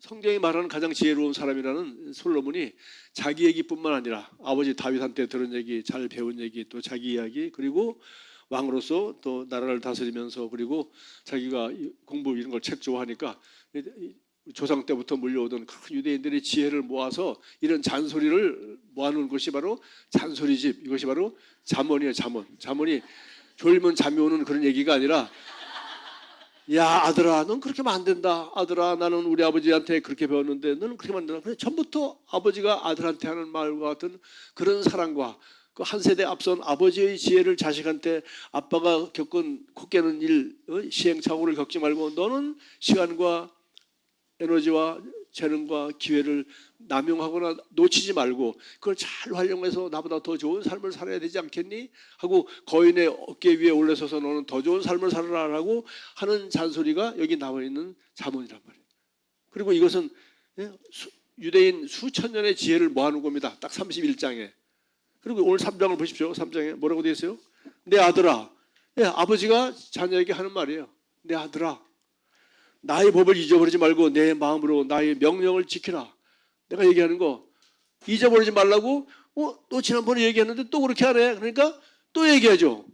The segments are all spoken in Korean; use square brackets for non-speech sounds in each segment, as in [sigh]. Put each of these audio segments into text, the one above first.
성경이 말하는 가장 지혜로운 사람이라는 솔로몬이 자기 얘기뿐만 아니라 아버지 다윗한테 들은 얘기, 잘 배운 얘기, 또 자기 이야기 그리고 왕으로서 또 나라를 다스리면서 그리고 자기가 이 공부 이런 걸 책 좋아하니까 조상 때부터 물려오던 큰 유대인들의 지혜를 모아서 이런 잔소리를 모아놓은 것이 바로 잔소리집. 이것이 바로 잠언이에요 잠언. 잠언이 졸면 잠이 오는 그런 얘기가 아니라 야 아들아 넌 그렇게 하면 안 된다 아들아 나는 우리 아버지한테 그렇게 배웠는데 너는 그렇게 하면 안 된다 그냥 처음부터 아버지가 아들한테 하는 말과 같은 그런 사랑과 그 한 세대 앞선 아버지의 지혜를 자식한테 아빠가 겪은 콧깨는 일 어? 시행착오를 겪지 말고 너는 시간과 에너지와 재능과 기회를 남용하거나 놓치지 말고 그걸 잘 활용해서 나보다 더 좋은 삶을 살아야 되지 않겠니? 하고 거인의 어깨 위에 올라서서 너는 더 좋은 삶을 살아라라고 하는 잔소리가 여기 나와 있는 자문이란 말이에요. 그리고 이것은 예, 수- 유대인 수천 년의 지혜를 모아놓은 겁니다. 딱 31장에. 그리고 오늘 3장을 보십시오. 3장에 뭐라고 되어 있어요? 내 아들아. 예, 아버지가 자녀에게 하는 말이에요. 내 아들아. 나의 법을 잊어버리지 말고 내 마음으로 나의 명령을 지키라. 내가 얘기하는 거 잊어버리지 말라고. 어, 또 지난번에 얘기했는데 또 그렇게 하네. 그러니까 또 얘기하죠.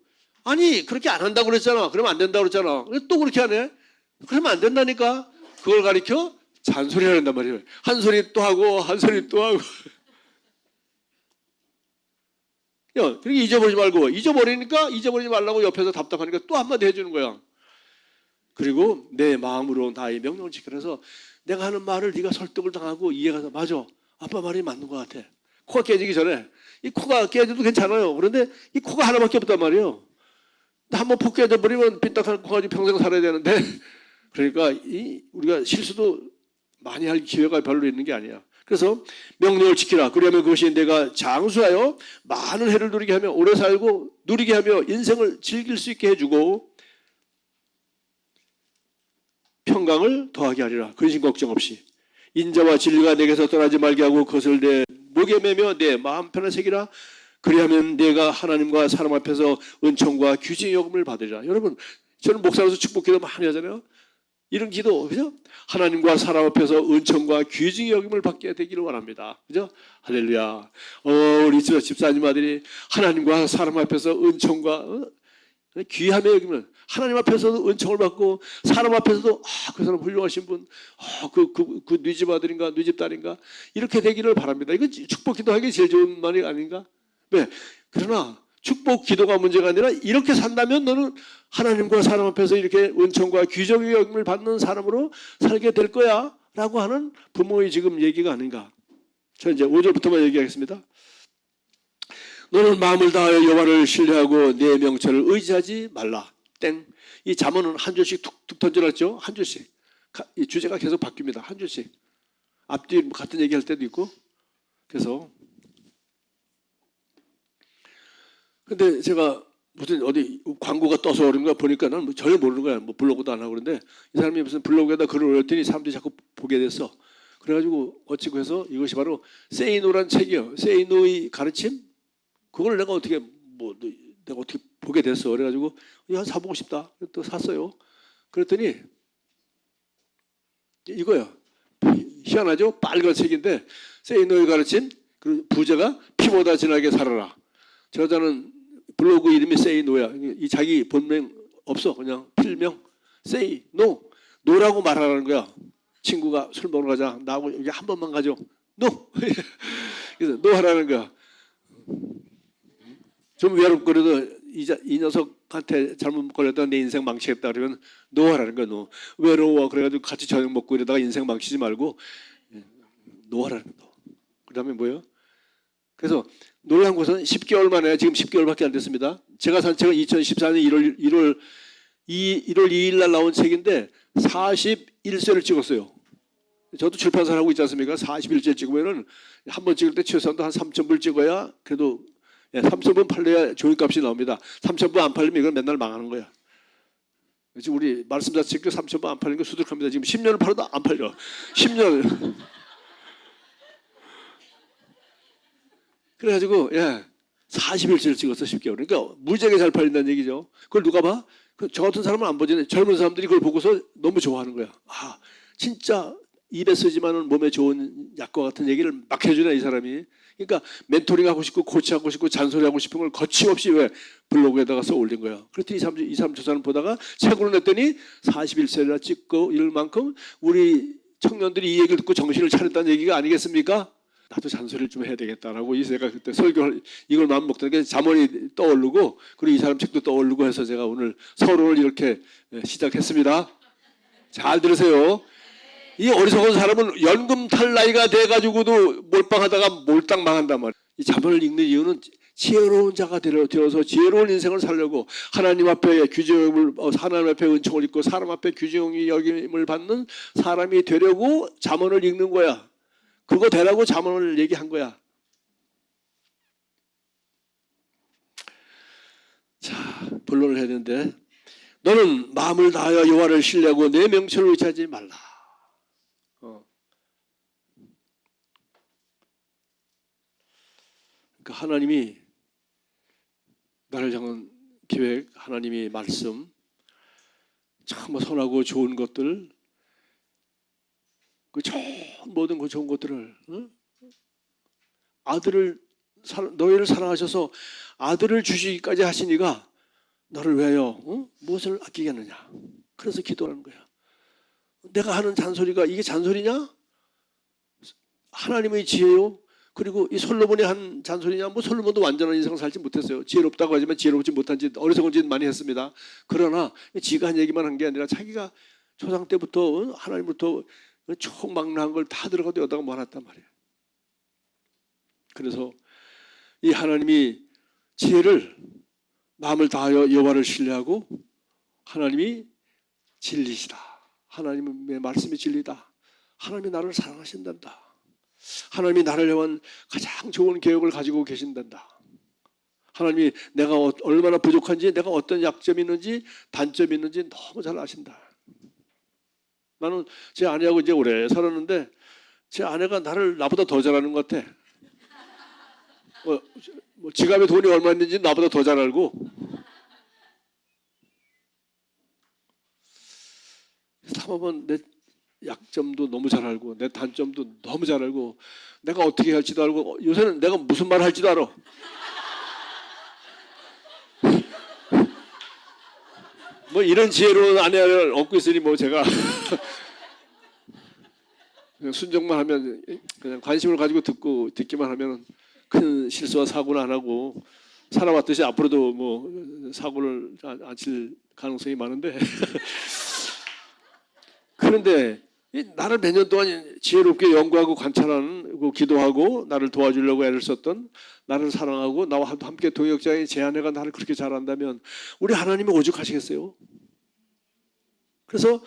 아니 그렇게 안 한다고 그랬잖아. 그러면 안 된다고 그랬잖아. 또 그렇게 하네. 그러면 안 된다니까. 그걸 가리켜 잔소리를 한단 말이에요. 한 소리 또 하고 한 소리 또 하고. 야, 그렇게 잊어버리지 말고 잊어버리니까 잊어버리지 말라고 옆에서 답답하니까 또 한마디 해주는 거야. 그리고 내 마음으로 나의 명령을 지켜서 내가 하는 말을 네가 설득을 당하고 이해가 돼. 맞아. 아빠 말이 맞는 것 같아. 코가 깨지기 전에 이 코가 깨져도 괜찮아요. 그런데 이 코가 하나밖에 없단 말이에요. 한번 폭 깨져 버리면 삐딱한 코 가 지고 평생 살아야 되는데 [laughs] 그러니까 이 우리가 실수도 많이 할 기회가 별로 있는 게 아니야. 그래서 명령을 지키라. 그러면 그것이 내가 장수하여 많은 해를 누리게 하며 오래 살고 누리게 하며 인생을 즐길 수 있게 해주고 평강을 더하게 하리라. 근심 걱정 없이 인자와 진리가 내게서 떠나지 말게 하고 그것을 내 목에 매며 내 마음 편에 새기라. 그리하면 내가 하나님과 사람 앞에서 은총과 규징의 요금을 받으리라. 여러분, 저는 목사로서 축복기도 많이 하잖아요. 이런 기도, 그죠? 하나님과 사람 앞에서 은총과 규징의 여김을 받게 되기를 원합니다. 그죠? 할렐루야. 어, 우리 집- 집사님 아들이 하나님과 사람 앞에서 은총과 어? 귀함의 여김을 하나님 앞에서도 은총을 받고 사람 앞에서도 아, 그 사람 훌륭하신 분, 아, 그, 그, 그 뉘집 아들인가 뉘집 딸인가 이렇게 되기를 바랍니다. 이건 축복 기도하기 제일 좋은 말이 아닌가? 왜? 그러나 축복 기도가 문제가 아니라 이렇게 산다면 너는 하나님과 사람 앞에서 이렇게 은총과 귀정의 여김을 받는 사람으로 살게 될 거야 라고 하는 부모의 지금 얘기가 아닌가. 저 이제 5절부터만 얘기하겠습니다. 너는 마음을 다하여 여호와를 신뢰하고 내 명철을 의지하지 말라. 땡. 이 잠언은 한 줄씩 툭툭 던져놨죠. 한 줄씩. 가- 이 주제가 계속 바뀝니다. 한 줄씩. 앞뒤 뭐 같은 얘기 할 때도 있고. 그래서 근데 제가 무슨 어디 광고가 떠서 그런가 보니까는 뭐 전혀 모르는 거야. 뭐 블로그도 안 하고 그런데 이 사람이 무슨 블로그에다 글을 올렸더니 사람들이 자꾸 보게 됐어. 그래가지고 어찌고 해서 이것이 바로 세이노란 책이요. 세이노의 가르침? 그걸 내가 어떻게 뭐 내가 어떻게 보게 됐어. 그래가지고 이거 사보고 싶다. 또 샀어요. 그랬더니 이거요. 희한하죠? 빨간 책인데 세이노의 가르침 그 부제가 피보다 진하게 살아라. 저자는 블로그 이름이 세이노야. 이 자기 본명 없어. 그냥 필명 세이노. 노라고 말하라는 거야. 친구가 술 먹으러 가자. 나하고 여기 한 번만 가죠. 노. [laughs] 그래서 노 하라는 거야. 좀 외롭거려도 이, 자, 이 녀석한테 잘못 걸렸다 내 인생 망치겠다 그러면 노 하라는 거야. 노. 외로워. 그래가지고 같이 저녁 먹고 이러다가 인생 망치지 말고 예, 노 하라는 거. 노. 그 다음에 뭐예요? 그래서 놀란 것은 10개월 만에 지금 10개월밖에 안 됐습니다. 제가 산 책은 2014년 1월 1월 2, 1월 2일 날 나온 책인데 41세를 찍었어요. 저도 출판사를 하고 있지 않습니까? 41세 찍으면은 한 번 찍을 때 최소한도 한 3,000불 찍어야 그래도 예, 3,000불 팔려야 종이값이 나옵니다. 3,000불 안 팔리면 이건 맨날 망하는 거야. 지금 우리 말씀자 책도 3,000불 안 팔리는 거 수두룩합니다. 지금 10년을 팔아도 안 팔려. 10년. 그래가지고 예 40일째를 찍었어 10개월. 그러니까 무지하게 잘 팔린다는 얘기죠. 그걸 누가 봐? 그저 같은 사람은 안 보지. 젊은 사람들이 그걸 보고서 너무 좋아하는 거야. 아 진짜 입에 쓰지만은 몸에 좋은 약과 같은 얘기를 막 해주네 이 사람이. 그러니까 멘토링 하고 싶고 코치하고 싶고 잔소리하고 싶은 걸 거침없이 왜 블로그에다가 써 올린 거야. 그랬더니 이 사람 이 사람 저 사람 보다가 책으로 냈더니 41세라 찍고 이럴 만큼 우리 청년들이 이 얘기를 듣고 정신을 차렸다는 얘기가 아니겠습니까? 나도 잔소리를 좀 해야 되겠다라고 이 제가 그때 설교 이걸 마음 먹던 게 잠언이 떠오르고 그리고 이 사람 책도 떠오르고 해서 제가 오늘 서론을 이렇게 예, 시작했습니다. 잘 들으세요. 이 어리석은 사람은 연금 탈 나이가 돼가지고도 몰빵하다가 몰딱 망한단 말이에요. 이 자본을 읽는 이유는 지혜로운 자가 되어서 지혜로운 인생을 살려고 하나님 앞에 규정을 어, 하나님 앞에 은총을 입고 사람 앞에 규정이 여김을 받는 사람이 되려고 자문을 읽는 거야. 그거 되라고 자문을 얘기한 거야. 자, 본론을 되는데 너는 마음을 다하여 여호와를 신뢰하고 내 명철을 의지하지 말라. 그러니까 하나님이 나를 향한 계획, 하나님이 말씀, 참 선하고 좋은 것들, 그 좋은 모든 그 좋은 것들을 어? 아들을 사- 너희를 사랑하셔서 아들을 주시기까지 하시니가 너를 왜요? 어? 무엇을 아끼겠느냐? 그래서 기도하는 거야. 내가 하는 잔소리가 이게 잔소리냐? 하나님의 지혜요. 그리고 이 솔로몬이 한 잔소리냐? 뭐 솔로몬도 완전한 인생을 살지 못했어요. 지혜롭다고 하지만 지혜롭지 못한 짓, 어리석은 짓 많이 했습니다. 그러나 지가 한 얘기만 한 게 아니라 자기가 초상 때부터 어? 하나님부터 총망라한 걸 다 들어가도 여다가 모아놨단 말이에요. 그래서 이 하나님이 지혜를 마음을 다하여 여호와를 신뢰하고 하나님이 진리시다. 하나님의 말씀이 진리다. 하나님이 나를 사랑하신단다. 하나님이 나를 향한 가장 좋은 계획을 가지고 계신단다. 하나님이 내가 어- 얼마나 부족한지, 내가 어떤 약점이 있는지, 단점이 있는지 너무 잘 아신다. 나는 제 아내하고 이제 오래 살았는데 제 아내가 나를 나보다 더 잘하는 것 같아. 뭐, 뭐 지갑에 돈이 얼마 있는지 나보다 더 잘 알고. 사모은 내 약점도 너무 잘 알고 내 단점도 너무 잘 알고 내가 어떻게 할지도 알고 어, 요새는 내가 무슨 말 할지도 알아. [laughs] 뭐 이런 지혜로운 아내를 얻고 있으니 뭐 제가 [laughs] 그냥 순종만 하면 그냥 관심을 가지고 듣고 듣기만 하면 큰 실수와 사고는 안 하고 살아왔듯이 앞으로도 뭐 사고를 안- 안칠 가능성이 많은데 [laughs] 그런데 이 나를 몇 년 동안 지혜롭게 연구하고 관찰하는 그 기도하고 나를 도와주려고 애를 썼던 나를 사랑하고 나와 함께 동역자인 제 아내가 나를 그렇게 잘한다면 우리 하나님이 오죽하시겠어요? 그래서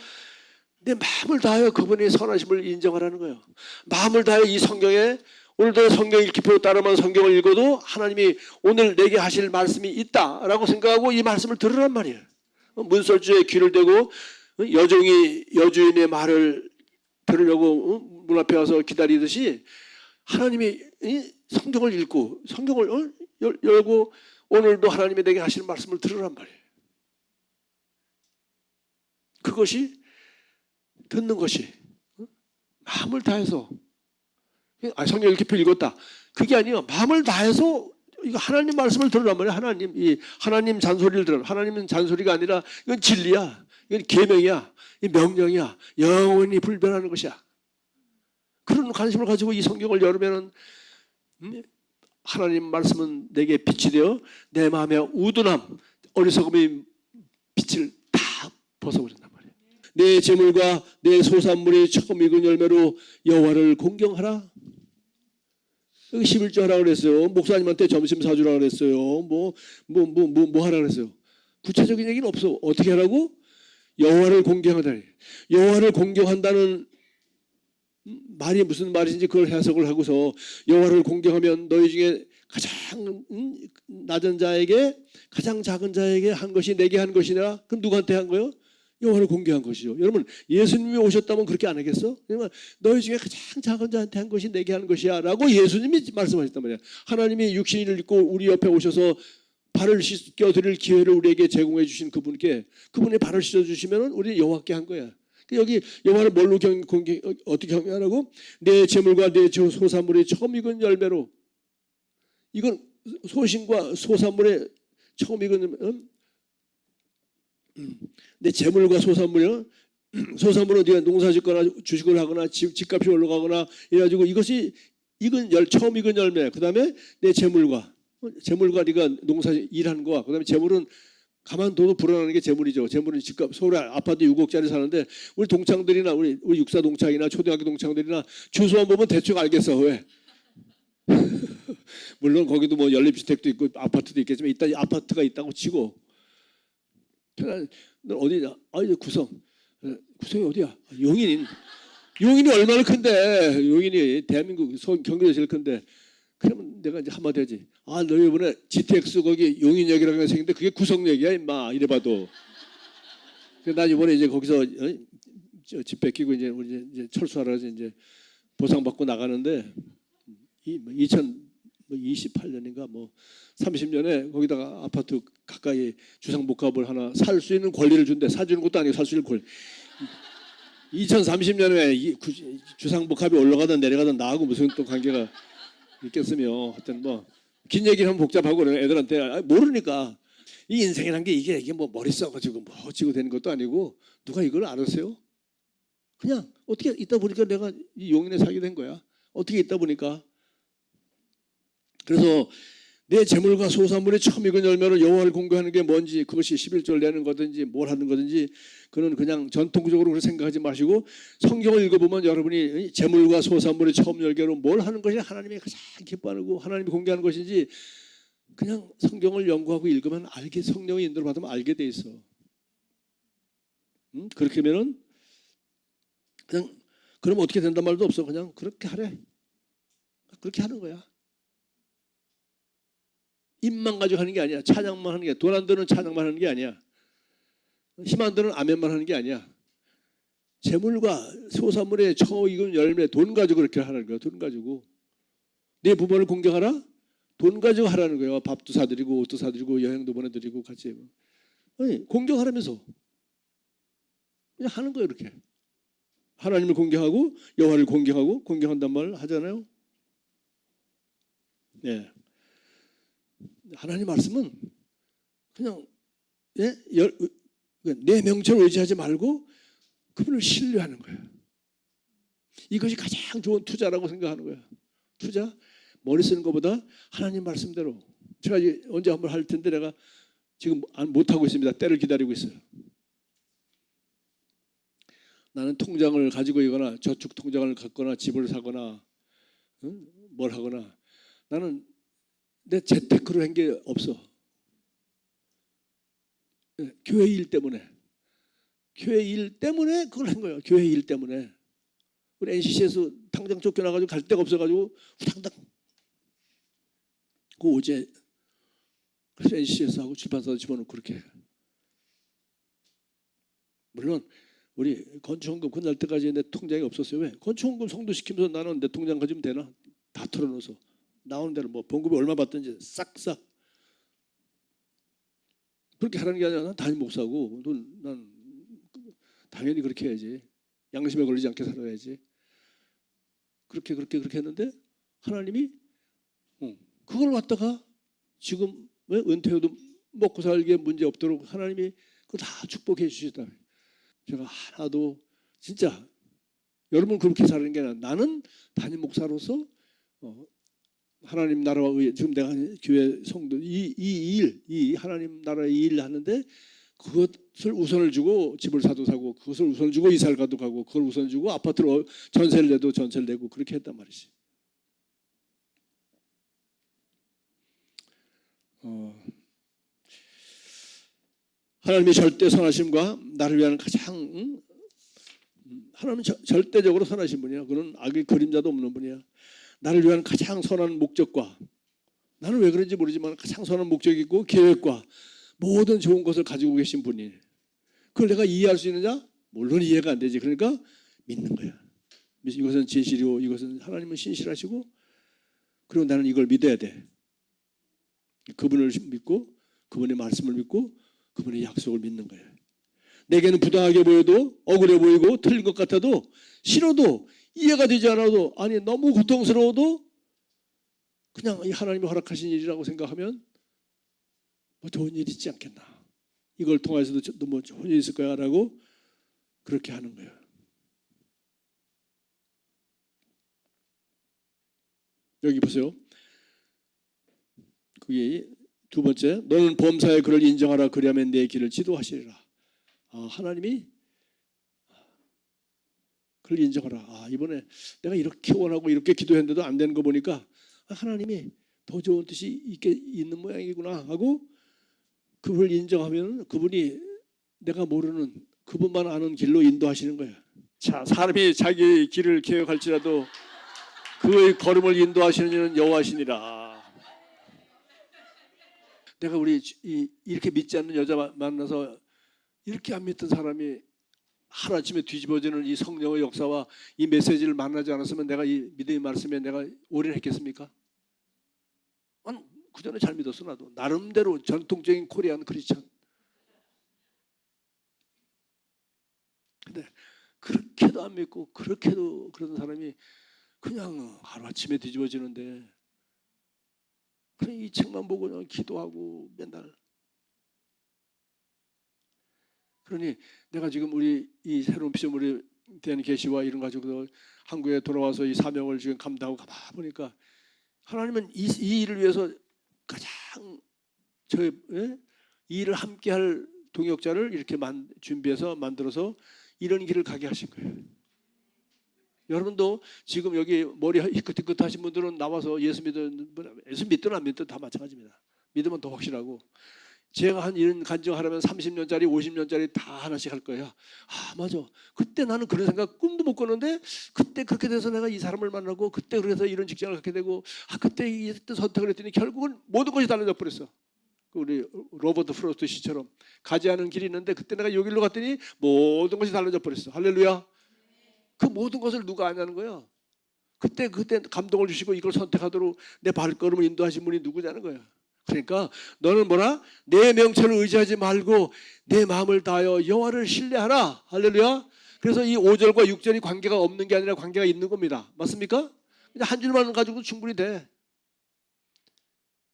내 마음을 다하여 그분의 선하심을 인정하라는 거예요. 마음을 다하여 이 성경에 오늘도 성경 읽기표 따르만 성경을 읽어도 하나님이 오늘 내게 하실 말씀이 있다라고 생각하고 이 말씀을 들으란 말이에요. 어, 문설주에 귀를 대고 어, 여종이 여주인의 말을 들으려고 어, 문 앞에 와서 기다리듯이 하나님이 이 성경을 읽고 성경을 어, 열- 열고 오늘도 하나님이 내게 하실 말씀을 들으란 말이에요. 그것이 듣는 것이 어? 마음을 다해서 아, 성경 읽기표 읽었다. 그게 아니에요. 마음을 다해서 이거 하나님 말씀을 들으란 말이에요. 하나님 이 하나님 잔소리를 들어. 하나님은 잔소리가 아니라 이건 진리야. 이건 계명이야. 이 명령이야. 영원히 불변하는 것이야. 그런 관심을 가지고 이 성경을 열으면은 음, 하나님 말씀은 내게 빛이 되어 내 마음의 우둔함, 어리석음의 빛을 다 벗어버린단 말이에요. 내 재물과 내 소산물이 처음 익은 열매로 여호와를 공경하라. 여기 11조 하라 그랬어요. 목사님한테 점심 사주라 그랬어요. 뭐 뭐 뭐 뭐 뭐 하라 그랬어요. 구체적인 얘기는 없어. 어떻게 하라고? 여호와를 공경하다. 여호와를 공경한다는 말이 무슨 말인지 그걸 해석을 하고서 여호와를 공경하면 너희 중에 가장 음, 낮은 자에게 가장 작은 자에게 한 것이 내게 한 것이냐? 그럼 누구한테 한 거요? 여호와를 공개한 것이죠. 여러분 예수님이 오셨다면 그렇게 안 하겠어? 그러면 너희 중에 가장 작은 자한테 한 것이 내게 한 것이야라고 예수님이 말씀하셨단 말이야. 하나님이 육신을 입고 우리 옆에 오셔서 발을 씻겨 드릴 기회를 우리에게 제공해 주신 그분께 그분이 발을 씻어 주시면 우리 여호와께 한 거야. 그 여기 여호와를 뭘로 경, 공개, 어, 어떻게 경외하라고? 내 재물과 내 조- 소산물이 처음 익은 열매로. 이건 소신과 소산물의 처음 익은 음? 음. 내 재물과 소산물이요. [clears throat] 소산물은 네가 농사 짓거나 주식을 하거나 집, 집값이 올라가거나 이래가지고 이것이 익은 열 처음 익은 열매. 그 다음에 내 재물과 어, 재물과 네가 농사 일하는 거와 그다음에 재물은 가만둬도 불어나는 게 재물이죠. 재물은 집값 서울 아파트 6억짜리 사는데 우리 동창들이나 우리 우리 육사 동창이나 초등학교 동창들이나 주소만 보면 대충 알겠어 왜? [laughs] 물론 거기도 뭐 연립주택도 있고 아파트도 있겠지만 일단 아파트가 있다고 치고 너 어디냐? 아 이제 구성 어, 구성이 어디야? 용인 용인이 얼마나 큰데 용인이 대한민국 서- 경기도 제일 큰데 그러면 내가 이제 한마디 하지. 아, 너 이번에 GTX 거기 용인역이라는 게 생긴데 그게 구성역이야, 임마. 이래 봐도. 그래서 나 이번에 이제 거기서 어, 저집 뺏기고 이제 우리 이제- 철수하러 가서 이제 보상받고 나가는데 이 2028년인가 뭐 30년에 거기다가 아파트 가까이 주상복합을 하나 살 수 있는 권리를 준대. 사주는 것도 아니고 살 수 있는 권리. 2030년에 주상복합이 올라가든 내려가든 나하고 무슨 또 관계가 있겠으며 하여튼 뭐 긴 얘기는 복잡하고 그래 애들한테 아, 모르니까 이 인생이란 게 이게 이게 뭐 머리 써가지고 뭐 어찌고 되는 것도 아니고 누가 이걸 알았어요? 그냥 어떻게 있다 보니까 내가 이 용인에 살게 된 거야. 어떻게 있다 보니까 그래서 내 재물과 소산물의 처음 익은 열매로 여호와를 공개하는 게 뭔지 그것이 11절 내는 거든지 뭘 하는 거든지 그는 그냥 전통적으로 그렇게 생각하지 마시고 성경을 읽어보면 여러분이 이 재물과 소산물의 처음 열매로 뭘 하는 것이 하나님이 가장 기뻐하고 하나님이 공개하는 것인지 그냥 성경을 연구하고 읽으면 알게 성령의 인도를 받으면 알게 돼 있어. 음? 그렇게 하면은 그냥 그럼 어떻게 된단 말도 없어. 그냥 그렇게 하래. 그렇게 하는 거야. 입만 가지고 하는 게 아니야. 찬양만 하는 게돈안 드는 찬양만 하는 게 아니야. 힘안 드는 아멘만 하는 게 아니야. 재물과 소산물의 처 익은 열매 돈 가지고 그렇게 하는 거야. 돈 가지고 내 부모를 공경하라. 돈 가지고 하라는 거예요. 밥도 사드리고 옷도 사드리고 여행도 보내드리고 같이 아니 공경하라면서 그냥 하는 거예요. 이렇게 하나님을 공경하고 여호와를 공경하고 공경한단 말을 하잖아요. 네. 하나님 말씀은 그냥 예? 열, 내 명철을 의지하지 말고 그분을 신뢰하는 거야. 이것이 가장 좋은 투자라고 생각하는 거야. 투자 머리 쓰는 것보다 하나님 말씀대로 제가 언제 한번 할 텐데 내가 지금 못 하고 있습니다. 때를 기다리고 있어요. 나는 통장을 가지고 있거나 저축 통장을 갖거나 집을 사거나 응? 뭘 하거나 나는 내 재테크로 한 게 없어. 예, 교회 일 때문에. 교회 일 때문에 그걸 한 거예요. 교회 일 때문에. 우리 NCC에서 당장 쫓겨나가지고 갈 데가 없어가지고 후당당. 그 어제 그래서 NCC에서 하고 출판사도 집어넣고 그렇게. 해. 물론 우리 건축원금 끝날 때까지 내 통장이 없었어요. 왜? 건축원금 성도시키면서 나는 내 통장 가지면 되나? 다 털어넣어서. 나오는 대로 뭐 봉급이 얼마 받든지 싹싹. 그렇게 하라는 게 아니라 난 담임 목사고 넌, 난 당연히 그렇게 해야지. 양심에 걸리지 않게 살아야지. 그렇게 그렇게 그렇게 했는데 하나님이 어, 그걸 갖다가 지금 왜 은퇴해도 먹고 살기에 문제 없도록 하나님이 그거 다 축복해 주시다. 제가 하나도 진짜 여러분 그렇게 사는 게 아니라 나는 담임 목사로서 어, 하나님 나라와 의 지금 내가 교회 성도 이 이 일 이 하나님 나라의 일 하는데 그것을 우선을 주고 집을 사도 사고 그것을 우선을 주고 이사를 가도 가고 그걸 우선 주고 아파트를 어- 전세를 내도 전세를 내고 그렇게 했단 말이지. 어, 하나님의 절대 선하심과 나를 위한 가장 응? 음, 하나님은 저- 절대적으로 선하신 분이야. 그는 악의 그림자도 없는 분이야. 나를 위한 가장 선한 목적과 나는 왜 그런지 모르지만 가장 선한 목적이 있고 계획과 모든 좋은 것을 가지고 계신 분이 그걸 내가 이해할 수 있느냐? 물론 이해가 안 되지. 그러니까 믿는 거야. 이것은 진실이고 이것은 하나님은 신실하시고 그리고 나는 이걸 믿어야 돼. 그분을 믿고 그분의 말씀을 믿고 그분의 약속을 믿는 거예요. 내게는 부당하게 보여도 억울해 보이고 틀린 것 같아도 싫어도 이해가 되지 않아도 아니 너무 고통스러워도 그냥 이 하나님이 허락하신 일이라고 생각하면 뭐 좋은 일 있지 않겠나. 이걸 통해서도 저- 너무 좋은 일 있을 거야라고 그렇게 하는 거예요. 여기 보세요. 그게 두 번째, 너는 범사에 그를 인정하라 그리하면 내 길을 지도하시리라. 아, 하나님이 그를 인정하라. 아, 이번에 내가 이렇게 원하고 이렇게 기도했는데도 안 되는 거 보니까 아, 하나님이 더 좋은 뜻이 있게 있는 모양이구나 하고 그분을 인정하면 그분이 내가 모르는 그분만 아는 길로 인도하시는 거예요. 자, 사람이 자기 길을 계획할지라도 그의 걸음을 인도하시는 이는 여호와시니라. 내가 우리 이, 이렇게 믿지 않는 여자 마- 만나서 이렇게 안 믿던 사람이 하루아침에 뒤집어지는 이 성령의 역사와 이 메시지를 만나지 않았으면 내가 이 믿음의 말씀에 내가 올인했겠습니까? 그 전에 잘 믿었어 나도 나름대로 전통적인 코리안 크리스천. 근데 그렇게도 안 믿고 그렇게도 그런 사람이 그냥 하루아침에 뒤집어지는데 그냥 이 책만 보고 그냥 기도하고 맨날 그러니 내가 지금 우리 이 새로운 피조물에 대한 계시와 이런 가지고 한국에 돌아와서 이 사명을 지금 감당하고 가다 보니까 하나님은 이, 이 일을 위해서 가장 저 예? 이 일을 함께할 동역자를 이렇게 만, 준비해서 만들어서 이런 길을 가게 하신 거예요. 여러분도 지금 여기 머리 희끗희끗 하신 분들은 나와서 예수 믿는 예수 믿든 안 믿든 다 마찬가지입니다. 믿으면 더 확실하고 제가 한 이런 간증하려면 30년짜리 50년짜리 다 하나씩 할 거예요. 아 맞아. 그때 나는 그런 생각 꿈도 못 꿨는데 그때 그렇게 돼서 내가 이 사람을 만나고 그때 그래서 이런 직장을 갖게 되고 아 그때 이때 선택을 했더니 결국은 모든 것이 달라져 버렸어. 그 우리 로버트 프로스트 씨처럼 가지 않은 길이 있는데 그때 내가 여기로 갔더니 모든 것이 달라져 버렸어. 할렐루야. 그 모든 것을 누가 아냐는 거야. 그때 그때 감동을 주시고 이걸 선택하도록 내 발걸음을 인도하신 분이 누구냐는 거야. 그러니까 너는 뭐라 내 명철을 의지하지 말고 내 마음을 다하여 여호와를 신뢰하라. 할렐루야. 그래서 이 5절과 6절이 관계가 없는 게 아니라 관계가 있는 겁니다. 맞습니까? 그냥 한 줄만 가지고 충분히 돼.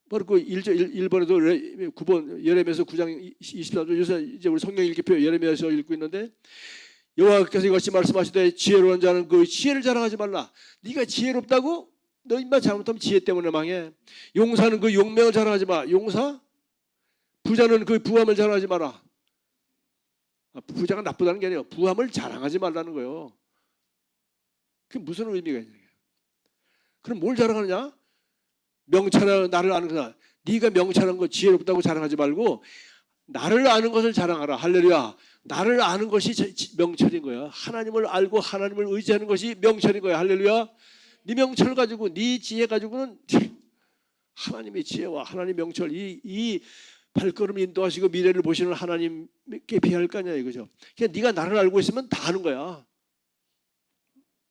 바로 그 1절 1 번에도 9번 예레미야서 9장 24절 요새 이제 우리 성경 읽기표 예레미야서 읽고 있는데 여호와께서 이것이 말씀하시되 지혜로운 자는 그 지혜를 자랑하지 말라. 네가 지혜롭다고 너 인마 잘못하면 지혜 때문에 망해. 용사는 그 용맹을 자랑하지 마. 용사? 부자는 그 부함을 자랑하지 마라. 아, 부자가 나쁘다는 게 아니에요. 부함을 자랑하지 말라는 거예요. 그게 무슨 의미가 있냐? 그럼 뭘 자랑하느냐? 명찰하 나를 아는 거다. 네가 명찰한 거 지혜롭다고 자랑하지 말고 나를 아는 것을 자랑하라. 할렐루야. 나를 아는 것이 명철인 거야. 하나님을 알고 하나님을 의지하는 것이 명철인 거야. 할렐루야. 네 명철 가지고 네 지혜 가지고는 [laughs] 하나님의 지혜와 하나님 명철 이, 이 발걸음 인도하시고 미래를 보시는 하나님께 비할 거 아니야 이거죠. 그냥 네가 나를 알고 있으면 다 아는 거야.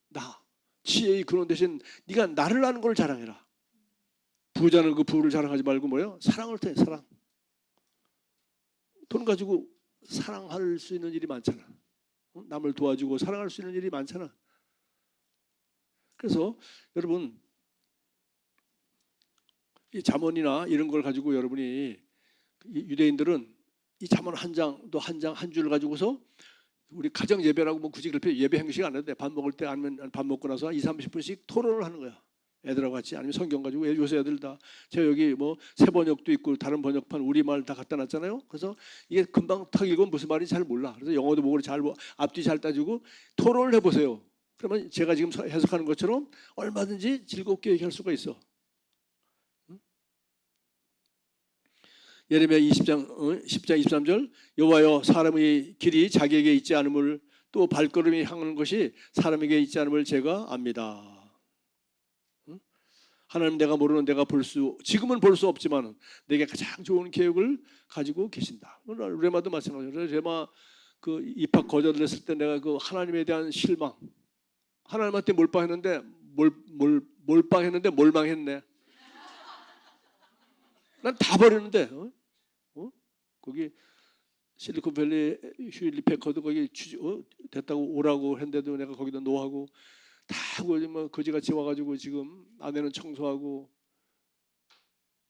나 지혜의 근원 대신 네가 나를 아는 걸 자랑해라. 부자는 그 부를 자랑하지 말고 뭐요? 사랑을 해 사랑. 돈 가지고 사랑할 수 있는 일이 많잖아. 어? 남을 도와주고 사랑할 수 있는 일이 많잖아. 그래서 여러분 이 잠언이나 이런 걸 가지고 여러분이 이 유대인들은 이 잠언 한장또한장 한 줄을 가지고서 우리 가정 예배라고 뭐 굳이 그렇게 예배 형식 안 해도 돼. 밥 먹을 때 아니면 밥 먹고 나서 2, 30분씩 토론을 하는 거야. 애들하고 같이 아니면 성경 가지고 애- 요새 애들 다 제가 여기 뭐 새 번역도 있고 다른 번역판 우리말 다 갖다 놨잖아요. 그래서 이게 금방 탁 읽으면 무슨 말인지 잘 몰라. 그래서 영어도 보고 잘 보- 앞뒤 잘 따지고 토론을 해 보세요. 그러면 제가 지금 서- 해석하는 것처럼 얼마든지 즐겁게 얘기할 수가 있어. 응? 예레미야 20장 어? 10장 23절 여호와여 사람의 길이 자기에게 있지 않음을 또 발걸음이 향하는 것이 사람에게 있지 않음을 제가 압니다. 응? 하나님 내가 모르는 내가 볼 수 지금은 볼 수 없지만 내게 가장 좋은 계획을 가지고 계신다. 레마도 마찬가지로 레마 그 입학 거절했을 때 내가 그 하나님에 대한 실망 하나님한테 몰빵했는데 몰, 몰, 몰빵했는데 몰망했네. 난 다 버렸는데 어? 어? 거기 실리콘밸리 휴일리 패커드 거기 취, 어, 됐다고 오라고 했는데도 내가 거기다 노하고 다 하고 뭐 거지같이 와가지고 지금 아내는 청소하고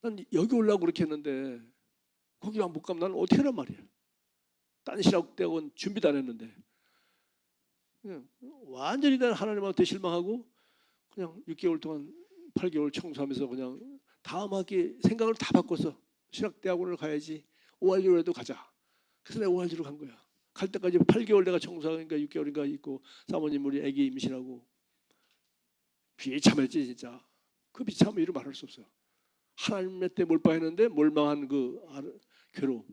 난 여기 올라고 그렇게 했는데 거기 안 못 가면 난 어떻게 하란 말이야. 딴 실학대학원 준비도 안 했는데 완전히 난 하나님한테 실망하고 그냥 6개월 동안 8개월 청소하면서 그냥 다음 학기 생각을 다 바꿔서 신학대학원을 가야지 5할리로라도 가자. 그래서 내가 5할리로 간 거야. 갈 때까지 8개월 내가 청소하니까 6개월인가 있고 사모님 우리 아기 임신하고 비참했지 진짜. 그 비참함 이루 말할 수 없어. 하나님의 때 몰빵했는데 몰망한 그 아르- 괴로움.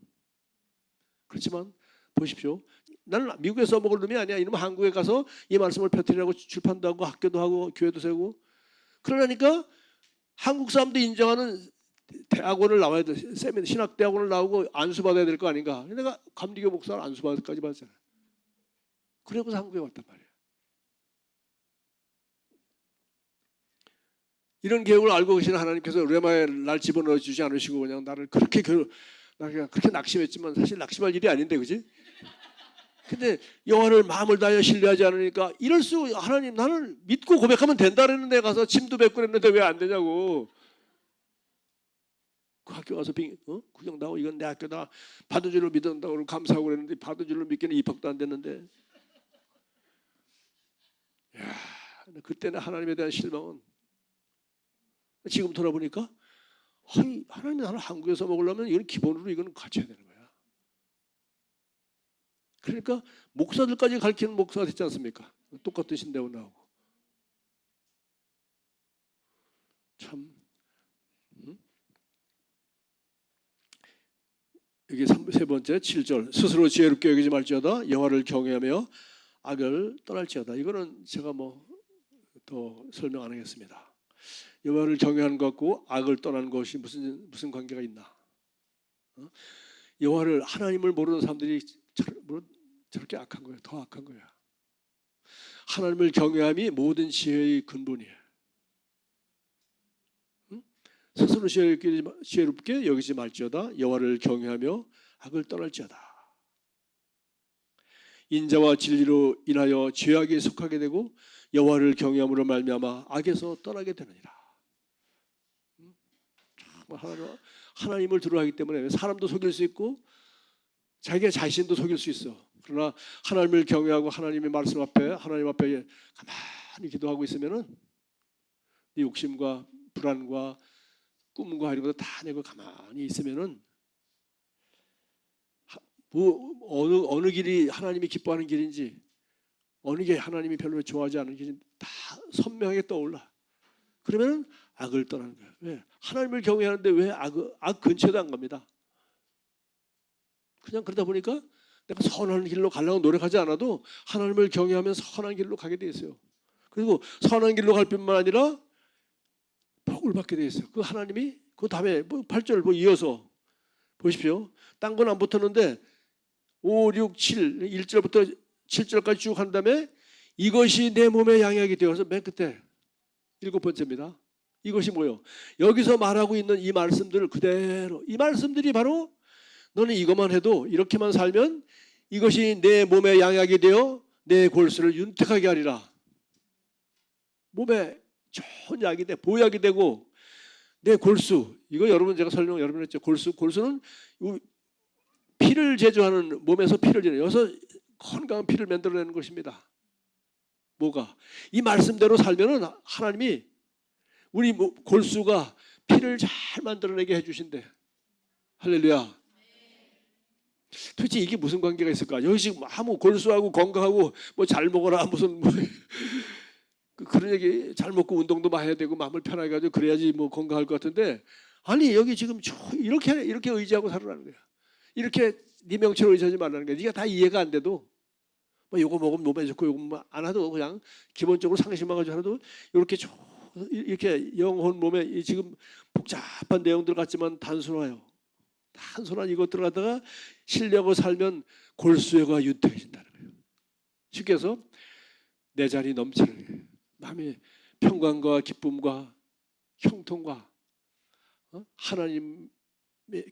그렇지만 보십시오. 나는 미국에서 먹을 놈이 아니야. 이놈 한국에 가서 이 말씀을 펴뜨리라고 출판도 하고 학교도 하고 교회도 세우고 그러니까 한국 사람도 인정하는 대학원을 나와야 돼. 세미 신학 대학원을 나오고 안수 받아야 될 거 아닌가? 내가 감리교 목사를 안수 받까지 받았잖아. 그래서 한국에 왔단 말이야. 이런 계획을 알고 계시는 하나님께서 레마에 날 집어넣어 주지 않으시고 그냥 나를 그렇게 그 나가 그렇게 낙심했지만 사실 낙심할 일이 아닌데 그지? 근데 여호와를 마음을 다하여 신뢰하지 않으니까 이럴 수 하나님 나는 믿고 고백하면 된다 그랬는데 가서 침도 뱉고 그랬는데 왜 안 되냐고 그 학교 가서 빙, 어? 구경 나고 이건 내 학교다 받은 줄로 그러고 감사하고 그랬는데 받은 줄로 믿기는 입학도 안 됐는데 야 그때는 하나님에 대한 실망은 지금 돌아보니까 아니, 하나님 나는 한국에서 먹으려면 이건 기본으로 이건 갖춰야 되는 거야. 그러니까 목사들까지 가르치는 목사가 됐지 않습니까? 똑같은 신대원 나오고 참 음? 여기 삼- 세 번째 7절 스스로 지혜롭게 여기지 말지어다 여호와를 경외하며 악을 떠날지어다 이거는 제가 뭐 더 설명 안 하겠습니다. 여호와를 경외하는 것과 악을 떠나는 것이 무슨 무슨 관계가 있나? 어? 여호와를 하나님을 모르는 사람들이 저, 뭐, 저렇 게 악한 거예요. 더 악한 거야. 하나님을 경외함이 모든 지혜의 근본이에요. 응? 스스로 지혜롭게 여기지 말지어다 여호와를 경외하며 악을 떠날지어다. 인자와 진리로 인하여 죄악에 속하게 되고 여호와를 경외함으로 말미암아 악에서 떠나게 되느니라. 응? 참 하나님, 하나님을 두려워하기 때문에 사람도 속일 수 있고 자기가 자신도 속일 수 있어. 그러나 하나님을 경외하고 하나님의 말씀 앞에 하나님 앞에 가만히 기도하고 있으면은 네 욕심과 불안과 꿈과 이런 거다 내고 가만히 있으면은 하- 뭐 어느 어느 길이 하나님이 기뻐하는 길인지 어느 게 하나님이 별로 좋아하지 않는 길인지 다 선명하게 떠올라. 그러면은 악을 떠나는 거야. 왜? 하나님을 경외하는데 왜 악, 악 근처도 안 갑니다. 그냥 그러다 보니까 내가 선한 길로 가려고 노력하지 않아도 하나님을 경외하면 선한 길로 가게 돼 있어요. 그리고 선한 길로 갈 뿐만 아니라 복을 받게 돼 있어요. 그 하나님이 그 다음에 뭐 8절 뭐 이어서 보십시오. 딴 건 안 붙었는데 5, 6, 7, 1절부터 7절까지 쭉 한 다음에 이것이 내 몸의 양약이 되어서 맨 끝에 일곱 번째입니다. 이것이 뭐요? 여기서 말하고 있는 이 말씀들을 그대로 이 말씀들이 바로 너는 이것만 해도 이렇게만 살면 이것이 내 몸의 양약이 되어 내 골수를 윤택하게 하리라. 몸에 좋은 약이 돼 보약이 되고 내 골수 이거 여러분 제가 설명 여러 번 했죠. 골수 골수는 이 피를 제조하는 몸에서 피를 제조. 여기서 건강한 피를 만들어내는 것입니다. 뭐가 이 말씀대로 살면은 하나님이 우리 모- 골수가 피를 잘 만들어내게 해주신대. 할렐루야. 도대체 이게 무슨 관계가 있을까? 여기 지금 아무 골수하고 건강하고 뭐 잘 먹어라 무슨 뭐 [laughs] 그- 그런 얘기 잘 먹고 운동도 많이 해야 되고 마음을 편하게 가지고 그래야지 뭐 건강할 것 같은데 아니 여기 지금 저 이렇게 이렇게 의지하고 살으라는 거야. 이렇게 네 명처럼 의지하지 말라는 거야. 네가 다 이해가 안 돼도 뭐 요거 먹으면 몸에 좋고 요거 뭐안 하도 그냥 기본적으로 상식만 가지고 하도 이렇게 조- 이렇게 영혼 몸에 이 지금 복잡한 내용들 같지만 단순해요. 단순한 이것들 갖다가 실력을 살면 골수가 윤택해진다는 거예요. 쉽게 해서 내 자리 넘치는 거예요. 마음의 평강과 기쁨과 형통과 어? 하나님께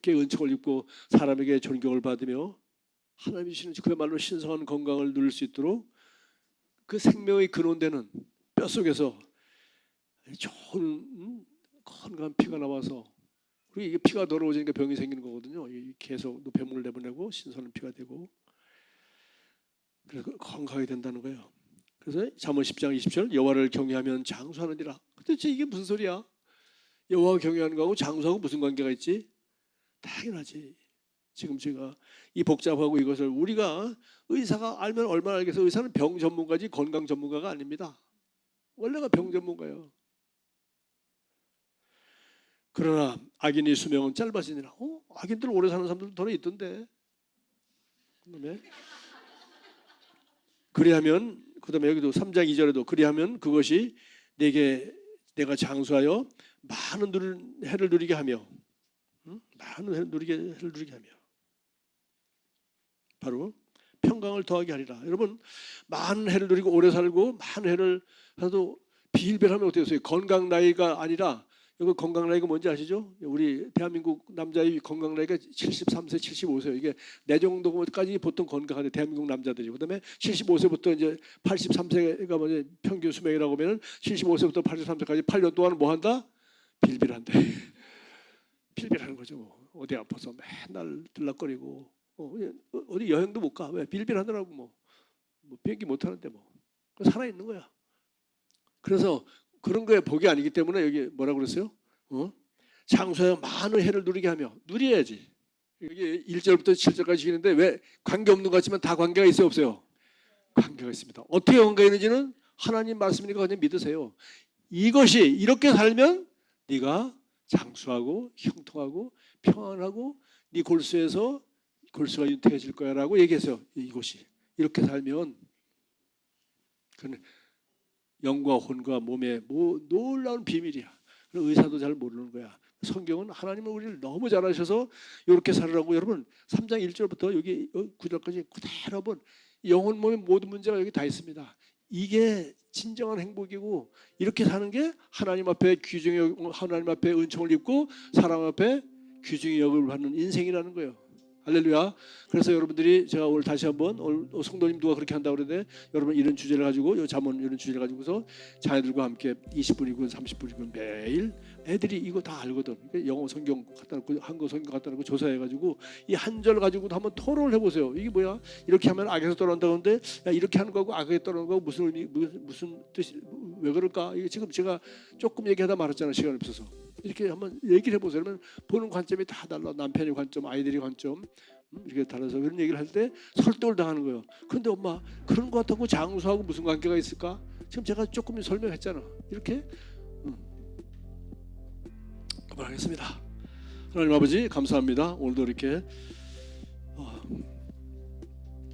은총을 입고 사람에게 존경을 받으며 하나님이 주시는 그야말로 신성한 건강을 누릴 수 있도록 그 생명의 근원되는 뼈 속에서 좋은 음, 건강한 피가 나와서 그리고 이게 피가 더러워지니까 병이 생기는 거거든요. 이 계속 노폐물을 내보내고 신선한 피가 되고 그래서 건강하게 된다는 거예요. 그래서 잠언 10장 20절 여호와를 경외하면 장수하느니라. 도대체 이게 무슨 소리야? 여호와 경외하는 거하고 장수하고 무슨 관계가 있지? 당연하지. 지금 제가 이 복잡하고 이것을 우리가 의사가 알면 얼마나 알겠어. 의사는 병 전문가지 건강 전문가가 아닙니다. 원래가 병 전문가예요. 그러나 악인의 수명은 짧아지니라. 어? 악인들 오래 사는 사람들 더 있던데. 그다음에 그리하면 그다음에 여기도 3장 2절에도 그리하면 그것이 내게 내가 장수하여 많은 누를, 해를 누리게 하며 응? 많은 해를 누리게 해를 누리게 하며 바로 평강을 더하게 하리라. 여러분 많은 해를 누리고 오래 살고 많은 해를 해도 비일별하면 어떻게 되어요? 건강 나이가 아니라 이거 건강 나이가 뭔지 아시죠? 우리 대한민국 남자의 건강 나이가 73세, 75세요. 이게 내 정도까지 보통 건강한데 대한민국 남자들이. 그다음에 75세부터 이제 83세가 뭐냐 평균 수명이라고 하면은 75세부터 83세까지 8년 동안 뭐 한다? 빌빌한대. [laughs] 빌빌하는 거죠. 뭐. 어디 아파서 맨날 들락거리고 어, 어디 여행도 못 가. 왜? 빌빌하느라고 뭐. 뭐 비행기 못 타는데 뭐. 살아 있는 거야. 그래서 그런 거에 복이 아니기 때문에 여기 뭐라 그랬어요? 어? 장소에 많은 해를 누리게 하며 누려야지. 여기 1절부터 7절까지 주는데 왜 관계 없는 것 같지만 다 관계가 있어요, 없어요? 관계가 있습니다. 어떻게 관계가 있는지는 하나님 말씀이니까 그냥 믿으세요. 이것이 이렇게 살면 네가 장수하고 형통하고 평안하고 네 골수에서 골수가 윤택해질 거야라고 얘기했어요. 이것이 이렇게 살면 그는 영과 혼과 몸의 뭐 놀라운 비밀이야. 의사도 잘 모르는 거야. 성경은 하나님은 우리를 너무 잘하셔서 이렇게 살으라고 여러분 3장 1절부터 여기 9절까지 그대로 본 영혼 몸의 모든 문제가 여기 다 있습니다. 이게 진정한 행복이고 이렇게 사는 게 하나님 앞에 귀중히 하나님 앞에 은총을 입고 사람 앞에 귀중히 여김을 받는 인생이라는 거예요. 할렐루야. 그래서 여러분들이 제가 오늘 다시 한번 오늘 성도님 누가 그렇게 한다고 그러는데 여러분 이런 주제를 가지고 이 잠언 이런 주제를 가지고서 자녀들과 함께 20분이건 30분이건 매일 애들이 이거 다 알거든. 영어 성경 갖다 놓고 한국 성경 갖다 놓고 조사해 가지고 이 한 절 가지고도 한번 토론을 해 보세요. 이게 뭐야? 이렇게 하면 악에서 떠난다는데 야 이렇게 하는 거하고 악에 떠나는 거하고 무슨 의미 무슨, 뜻이 왜 그럴까? 이게 지금 제가 조금 얘기하다 말았잖아요. 시간이 없어서. 이렇게 한번 얘기를 해보세요. 그러면 보는 관점이 다 달라. 남편의 관점, 아이들의 관점 음, 이렇게 달라서 그런 얘기를 할 때 설득을 당하는 거예요. 그런데 엄마 그런 것 같다고 장수하고 무슨 관계가 있을까? 지금 제가 조금 설명했잖아. 이렇게 음. 그만하겠습니다. 하나님 아버지 감사합니다. 오늘도 이렇게 어,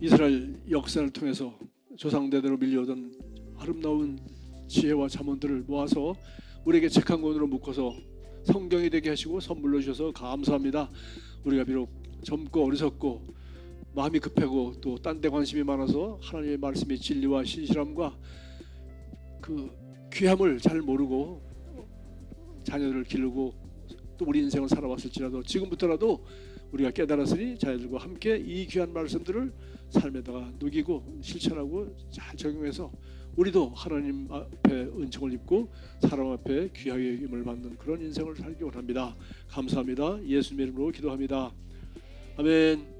이스라엘 역사를 통해서 조상대대로 밀려오던 아름다운 지혜와 잠언들을 모아서 우리에게 책 한 권으로 묶어서 성경이 되게 하시고 선물로 주셔서 감사합니다. 우리가 비록 젊고 어리석고 마음이 급하고 또 딴 데 관심이 많아서 하나님의 말씀의 진리와 신실함과 그 귀함을 잘 모르고 자녀들을 기르고 또 우리 인생을 살아왔을지라도 지금부터라도 우리가 깨달았으니 자녀들과 함께 이 귀한 말씀들을 삶에다가 누기고 실천하고 잘 적용해서 우리도 하나님 앞에 은총을 입고 사람 앞에 귀하게 여김을 받는 그런 인생을 살기 원합니다. 감사합니다. 예수님 이름으로 기도합니다. 아멘.